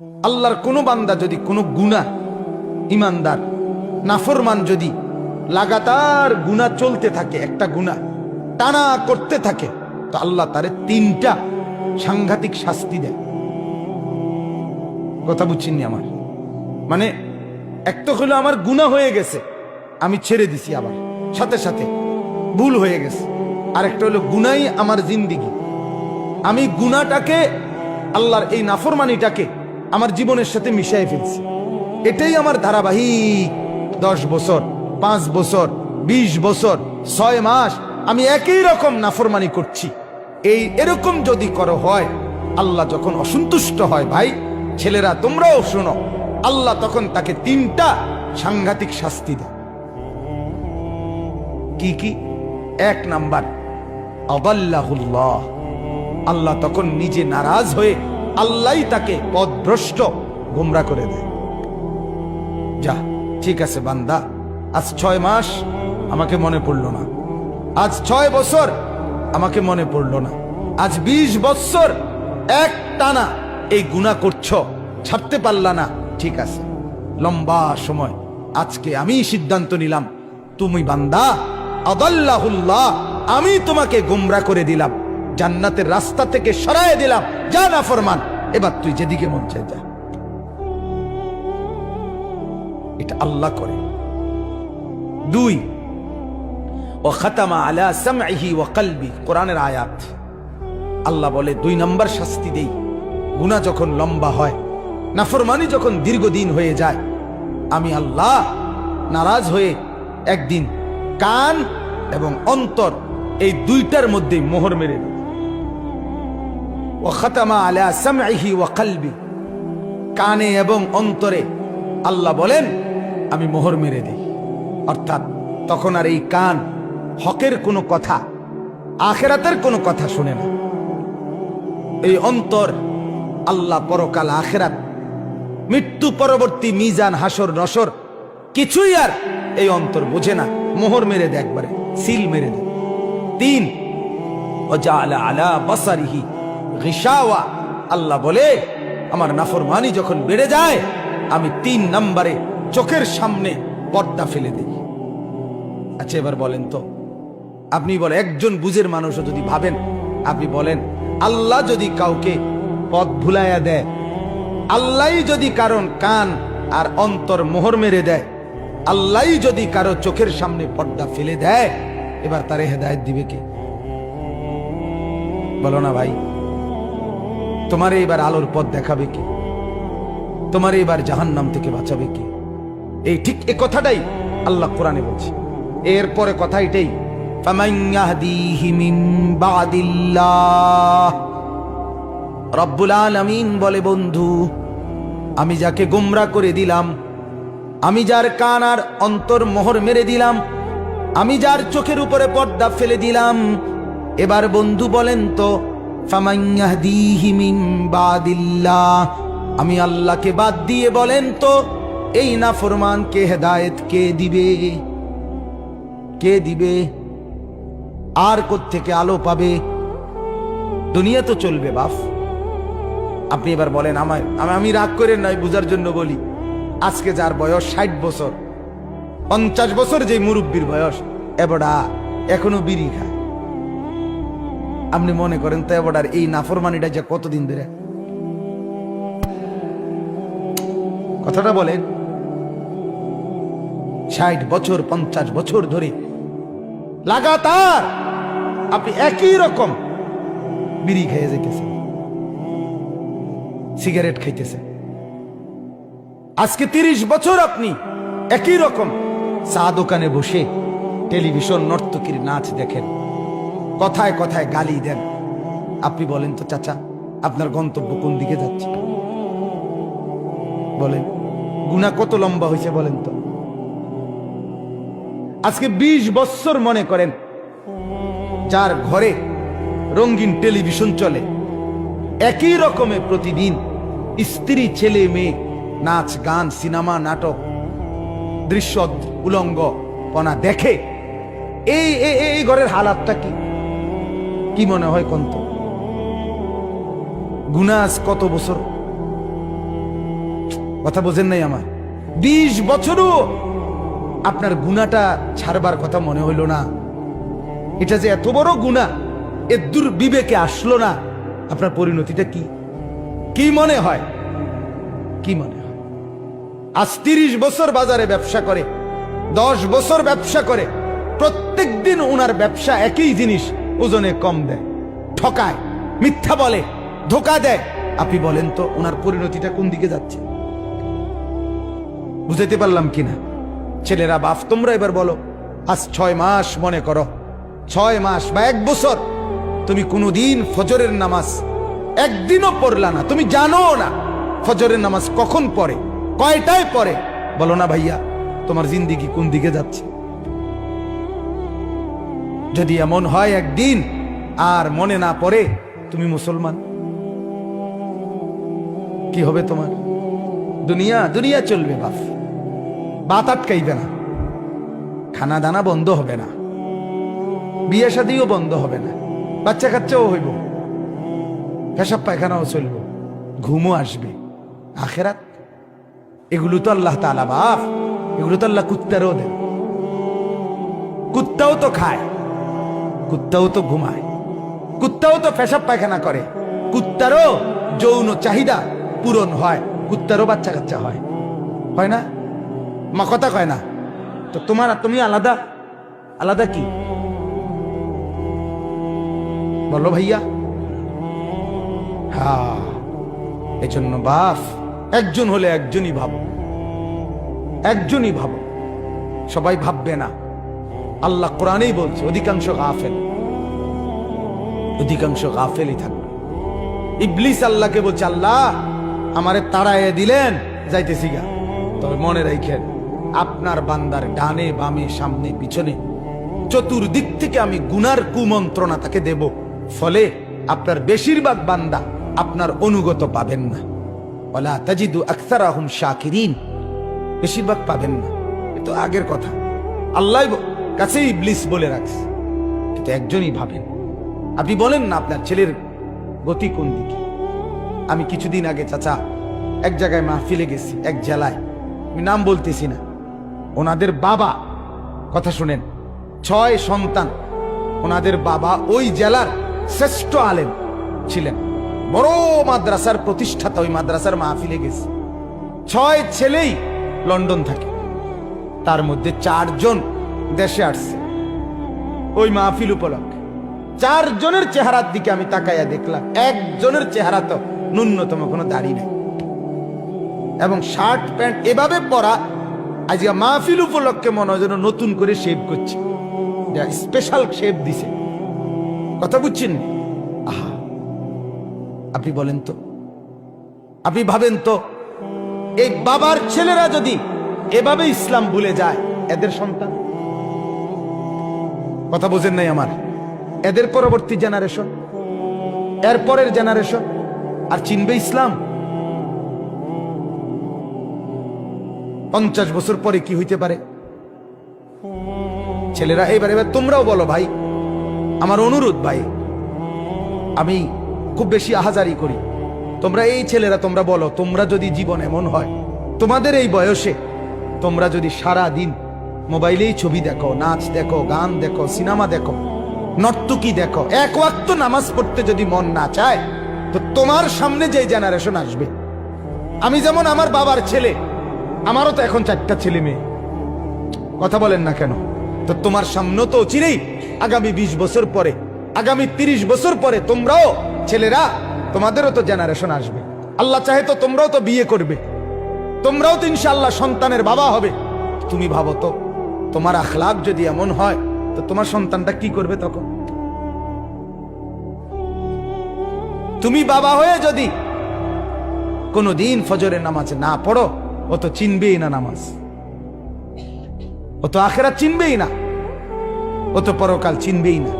আল্লাহর কোনো বান্দা যদি কোনো গুণা ইমানদার, নাফরমান যদি লাগাতার গুণা চলতে থাকে, একটা গুণা টানা করতে থাকে, তো আল্লাহ তারে তিনটা সাংঘাতিক শাস্তি দেয়। কথা বুঝছেননি আমার? মানে এক তো হলো আমার গুণা হয়ে গেছে, আমি ছেড়ে দিছি আবার, সাথে সাথে ভুল হয়ে গেছে। আরেকটা হলো গুনাই আমার জিন্দিগি। আমি গুনাটাকে আল্লাহর এই নাফরমানিটাকে আমার জীবনের সাথে মিশাই ফেলছি। এটাই আমার ধারাবাহিক দশ বছর, পাঁচ বছর, বিশ বছর, ছয় মাস আমি একই রকম নাফরমানি করছি। এই এরকম যদি করো হয়, আল্লাহ যখন অসন্তুষ্ট হয় ভাই, ছেলেরা তোমরাও শোনো, আল্লাহ তখন তাকে তিনটা সাংঘাতিক শাস্তি দেয়। কি কি? এক নাম্বার আবাল্লাহুল্লাহ আল্লাহ তখন নিজে নারাজ হয়ে আল্লাহ তাকে পদভ্রষ্ট গুমরা করে দেয়। যা, ঠিক আছে বান্দা, আজ ছয় মাস আমাকে মনে পড়ল না। আজ ছয় বছর আমাকে মনে পড়ল না। আজ বিশ বছর এক টানা এই গুণা করছ, ছাড়তে পারলা না। ঠিক আছে, লম্বা সময়, আজকে আমি সিদ্ধান্ত নিলাম। তুমি বান্দা, আদাল্লাহুল্লাহ, আমি তোমাকে গুমরা করে দিলাম। জান্নাতের রাস্তা থেকে সরায় দিলাম। যা না ফরমান এবার তুই যেদিকে মন চায় যা। এটা আল্লাহ করে। দুই ও খাতামা আলা সামহি ও কলবি। কোরআনের আয়াত। আল্লাহ বলে, দুই নম্বর শাস্তি দেই। গুণা যখন লম্বা হয়, নাফরমানি যখন দীর্ঘদিন হয়ে যায়, আমি আল্লাহ নারাজ হয়ে একদিন কান এবং অন্তর এই দুইটার মধ্যে মোহর মেরে দিই আলা কানে এবং অন্তরে আল্লাহ বলেন, আমি মোহর মেরে দিই। অর্থাৎ তখন আর এই কান হকের কোনো কথা, আখেরাতের কোনো কথা শুনে না। এই অন্তর আল্লাহ পরকাল আখেরাত, মৃত্যু পরবর্তী মিজান, হাসর, নসর, কিছুই আর এই অন্তর বোঝে না। মোহর মেরে দেয় একবারে, সিল মেরে দেয় তিন আলা বাসারিহি গিশাওয়া। আল্লাহ বলে, আমার নাফরমানি যখন বেড়ে যায়, আমি তিন নম্বরে চোখের সামনে পর্দা ফেলে দিই। আচ্ছা এবার বলেন তো, আপনি বলে, একজন বুঝের মানুষও যদি ভাবেন, আপনি বলেন, আল্লাহ যদি কাউকে পথ ভুলাইয়া দেয়, আল্লাহ যদি কারণ কান আর অন্তর মোহর মেরে দেয়, আল্লাহ যদি কারও চোখের সামনে পর্দা ফেলে দেয়, এবার তারে হেদায়ত দিবে কে? বলো না ভাই। তোমার এইবার আলোর পথ দেখাবে কি? তোমার এইবার জাহান নাম থেকে বাঁচাবে কি? এই ঠিক এ কথাটাই আল্লাহ কোরআনে বলছে। এরপরে কথা এটাই রব্বুল আলমিন বলে, বন্ধু, আমি যাকে গুমরা করে দিলাম, আমি যার কান আর অন্তর মোহর মেরে দিলাম, আমি যার চোখের উপরে পর্দা ফেলে দিলাম, এবার বন্ধু বলেন তো আমি আল্লাহকে বাদ দিয়ে বলেন তো, এই নাফরমানকে হেদায়েত কে দিবে? কে দিবে? আর থেকে আলো পাবে? দুনিয়া তো চলবে বাফ আপনি এবার বলেন, আমায়, আমি আমি রাগ করে নয় বুঝার জন্য বলি। আজকে যার বয়স ষাট বছর, পঞ্চাশ বছর যে মুরব্বীর বয়স, এবড়া এখনও বিড়ি খায়। আপনি মনে করেন তো এবড়ার এই নাফরমানিটা যে কতদিন ধরে? কথাটা বলেন। ষাট বছর, পঞ্চাশ বছর ধরে লাগাতার আপনি একই রকম বিড়ি খেয়ে যেতেছেন সিগারেট খাইতেছেন। আজকে তিরিশ বছর আপনি একই রকম চা দোকানে বসে টেলিভিশন নর্তকীর নাচ দেখেন। কথায় কথায় গালি দেন। আপনি বলেন তো, চাচা, আপনার গন্তব্য কোন দিকে যাচ্ছে? বলেন গুণা কত লম্বা হয়েছে বলেন তো? আজকে ২০ বছর মনে করেন, যার ঘরে রঙিন টেলিভিশন চলে, একই রকমের প্রতিদিন স্ত্রী, ছেলে, মেয়ে, নাচ, গান, সিনেমা, নাটক, দৃশ্য, উলঙ্গ, পনা দেখে এই- এই ঘরের হালাতটা কি? কি মনে হয় কন্ত? গুনাজ কত বছর? কথা বোঝেন নাই আমার। বিশ বছরও আপনার গুণাটা ছাড়বার কথা মনে হইল না। এটা যে এত বড় গুণা এ দূর বিবেকে আসলো না। আপনার পরিণতিটা কি? কি মনে হয়? কি মনে হয়? আজ তিরিশ বছর বাজারে ব্যবসা করে, দশ বছর ব্যবসা করে প্রত্যেক দিন ওনার ব্যবসা একই জিনিস। ওজনে কম দেয়, ঠকায়, মিথ্যা বলে, ধোকা দেয়। আপনি বলেন তো, ওনার পরিণতিটা কোন দিকে যাচ্ছে? বুঝাইতে পারলাম কিনা? ছেলেরা বাপ তোমরা এবার বলো, আজ ছয় মাস মনে করো, ছয় মাস বা এক বছর, তুমি কোনোদিন ফজরের নামাজ একদিনও পড়লা না। তুমি জানো না, ফজরের নামাজ কখন পড়ে, কয়টায় পড়ে? বলো না ভাইয়া, তোমার জিন্দিগি কোন দিকে যাচ্ছে? যদি এমন হয় একদিন আর মনে না পড়ে, তুমি মুসলমান। কি হবে তোমার? দুনিয়া দুনিয়া চলবে বাপ। বাত আটকাইবে না। খানা দানা বন্ধ হবে না। বিয়ে শাদিও বন্ধ হবে না। বাচ্চা কাচ্চাও হইব। পেশাব পায়খানাও চলব। ঘুমও আসবে। আখেরাত? এগুলো তো আল্লাহ তালা বাপ। এগুলো তো আল্লাহ কুত্তারও দেন। কুত্তাও তো খায়। কুত্তাও তো ঘুমায়, কুত্তাও তো পেশাব পায়খানা করে। কুত্তারও যৌন চাহিদা পূরণ হয়, কুত্তারও বাচ্চা কাচ্চা হয়। হয় না? মা কথা কয় না? তো তোমার তুমি আলাদা? আলাদা কি? বলো ভাইয়া। হ্যাঁ এজন্য বাপ, একজন হলে একজনই ভাব। একজনই ভাব। সবাই ভাববে না। আল্লাহ কোরআনেই বলছে, অধিকাংশ গাফেল। অধিকাংশ গাফেলই থাকবে। ইবলিস আল্লাহকে বলছে, আল্লাহ, আমারে তাড়াইয়ে দিলেন, যাইতেছি গা। তবে মনে রাখেন আপনার বান্দার ডানে বামে সামনে পিছনে চতুর্দিক থেকে আমি গুনার কুমন্ত্রণা তাকে দেব। ফলে আপনার বেশিরভাগ বান্দা আপনার অনুগত পাবেন না। ওলা তাজিদু আখতার আহম শাকিরিন, বেশিরভাগ পাবেন না। এ তো আগের কথা। আল্লাহ কাছেই ইবলিস বলে রাখছে। কিন্তু একজনই ভাবেন। আপনি বলেন না আপনার ছেলের গতি কোন দিকে? আমি কিছুদিন আগে চাচা এক জায়গায় মাহফিলে গেছি, এক জেলায়। আমি নাম বলতেছি না। ওনাদের বাবা, কথা শুনেন, ছয় সন্তান। ওনাদের বাবা ওই জেলার শ্রেষ্ঠ আলেম ছিলেন। বড় মাদ্রাসার প্রতিষ্ঠাতা ওই মাদ্রাসার মাহফিলে গেছে। ছয় ছেলেই লন্ডন থাকে। তার মধ্যে চারজন দেশে আসছে। ওই মাহফিল উপলক্ষে চারজনের চেহারার দিকে আমি তাকাইয়া দেখলাম। একজনের চেহারা তো ন্যূনতম কোনো দাড়ি নেই। এবং শার্ট, প্যান্ট এভাবে পরা আজকে মাহফিল উপলক্ষে মনে হয় যেন নতুন করে শেভ করছে। স্পেশাল শেভ দিছে। কথা বুঝছেন আহা, আপনি বলেন তো। আপনি ভাবেন তো, এই বাবার ছেলেরা যদি এভাবে ইসলাম ভুলে যায়, এদের সন্তান? কথা বোঝেন নাই আমার। এদের পরবর্তী জেনারেশন এর পরের জেনারেশন আর চিনবে ইসলাম? পঞ্চাশ বছর পরে কি হইতে পারে? ছেলেরা, এবার এবার তোমরাও বলো ভাই, আমার অনুরোধ ভাই, আমি খুব বেশি আহাজারি করি। তোমরা এই ছেলেরা, তোমরা বলো, তোমরা যদি জীবন এমন হয়, তোমাদের এই বয়সে তোমরা যদি সারা দিন মোবাইলেই ছবি দেখো, নাচ দেখো, গান দেখো, সিনেমা দেখো, নর্তকী দেখো। এক ওয়াক্ত নামাজ পড়তে যদি মন না চায়, তো তোমার সামনে যে জেনারেশন আসবে। আমি যেমন আমার বাবার ছেলে, আমারও তো এখন চারটা ছেলে মেয়ে। কথা বলেন না কেন? তো তোমার সামনে তো চিরেই আগামী ২০ বছর পরে, আগামী ৩০ বছর পরে তোমরাও, ছেলেরা, তোমাদেরও তো জেনারেশন আসবে। আল্লাহ চাহে তো তোমরাও তো বিয়ে করবে। তোমরাও তো ইনশাল্লাহ সন্তানের বাবা হবে। তুমি ভাবো তো তোমার আখলাক যদি এমন হয়, তো তোমার সন্তানটা কি করবে তখন? তুমি বাবা হয়ে যদি কোনো দিন ফজরের নামাজ না পড়ো, ও তো চিনবেই না নামাজ। ও তো আখেরা চিনবেই না। ও তো পরকাল চিনবেই না।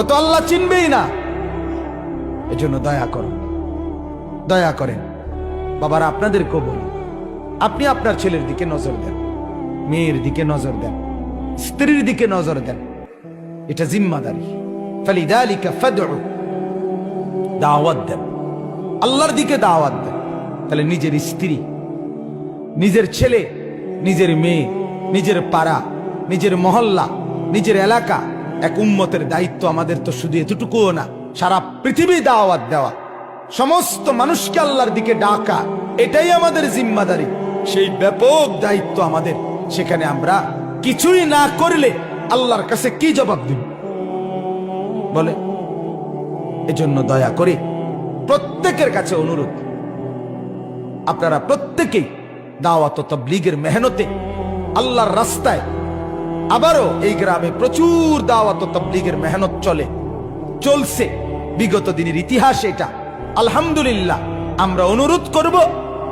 ও তো আল্লাহ চিনবেই না। এজন্য দয়া করো। দয়া করেন। বাবারা আপনাদেরকেও বলি, আপনি আপনার ছেলের দিকে নজর দেন। মেয়ের দিকে নজর দেন, স্ত্রীর দিকে নজর দেন। এটা জিম্মাদারি। দাওয়াত দেন। আল্লাহর দিকে দাওয়াত দেন। তাহলে নিজের স্ত্রী, নিজের ছেলে, নিজের মেয়ে, নিজের পাড়া, নিজের মহল্লা, নিজের এলাকা, এক উম্মতের দায়িত্ব আমাদের তো শুধু এতটুকুও না, সারা পৃথিবী দাওয়াত দেওয়া। সমস্ত মানুষকে আল্লাহর দিকে ডাকা, এটাই আমাদের জিম্মাদারি। সেই ব্যাপক দায়িত্ব আমাদের। সেখানে আমরা কিছুই না করলে আল্লাহর কাছে কি জবাব দিব? বলে, এজন্য দয়া করে প্রত্যেকের কাছে অনুরোধ। আপনারা প্রত্যেকেই দাওয়াত তবলিগের মেহনতে আল্লাহর রাস্তায় আবারও এই গ্রামে প্রচুর দাওয়াত তবলিগের মেহনত চলে। চলছে। বিগত দিনের ইতিহাস এটা। আলহামদুলিল্লাহ, আমরা অনুরোধ করব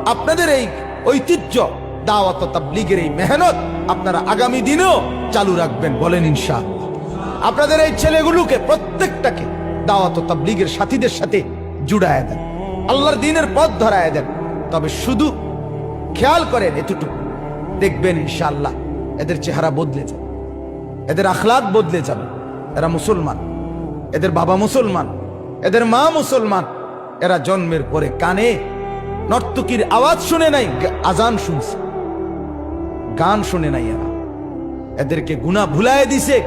আপনাদের এই ঐতিহ্য দাওয়াত তবলিগের এই মেহনত আপনারা আগামী দিনেও চালু রাখবেন বলেন ইনশাআল্লাহ। আপনাদের এই ছেলেগুলোকে প্রত্যেকটাকে দাওয়াত তবলিগের সাথীদের সাথে জুড়ায় দেন। আল্লাহর দিনের পথ ধরায় দেন। তবে শুধু খেয়াল করেন এতটুকু। দেখবেন ইনশাআল্লাহ এদের চেহারা বদলে যাবে এদের আখলাদ বদলে যাবে। এরা মুসলমান। এদের বাবা মুসলমান। এদের মা মুসলমান। এরা জন্মের পরে কানে নর্তকীর আওয়াজ শুনে নাই, আজান শুনছে। গান শুনে নাই এরা। এদেরকে গুণা ভুলায় দিছে,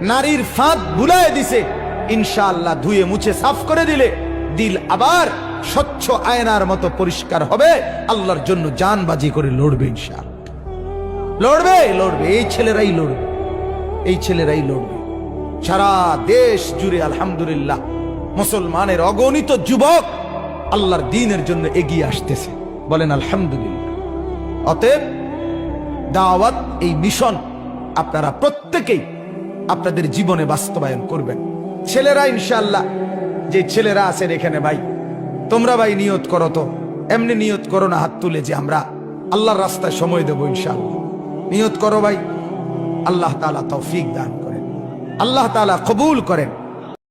নারীর ফাঁদ ভুলায় দিছে। ইনশাআল্লাহ ধুয়ে মুছে সাফ করে দিলে দিল আবার স্বচ্ছ আয়নার মতো পরিষ্কার হবে। আল্লাহর জন্য জানবাজি করে লড়বে ইনশাআল্লাহ। লড়বে লড়বে, এই ছেলেরাই লড়বে, এই ছেলেরাই লড়বে। সারা দেশ জুড়ে আলহামদুলিল্লাহ মুসলমানের অগণিত যুবক আল্লাহর দিনের জন্য এগিয়ে আসতেছে। বলেন আলহামদুলিল্লাহ। অতএব দাওয়াত, এই মিশন আপনারা প্রত্যেকেই আপনাদের জীবনে বাস্তবায়ন করবেন। ছেলেরা ইনশাল্লাহ যে ছেলেরা আছেন এখানে ভাই, তোমরা ভাই নিয়ত করো তো, এমনি নিয়ত করো না হাত তুলে যে আমরা আল্লাহর রাস্তায় সময় দেবো ইনশাল্লাহ নিয়ত করো ভাই, আল্লাহ তালা তৌফিক দান করেন। আল্লাহ তালা কবুল করেন।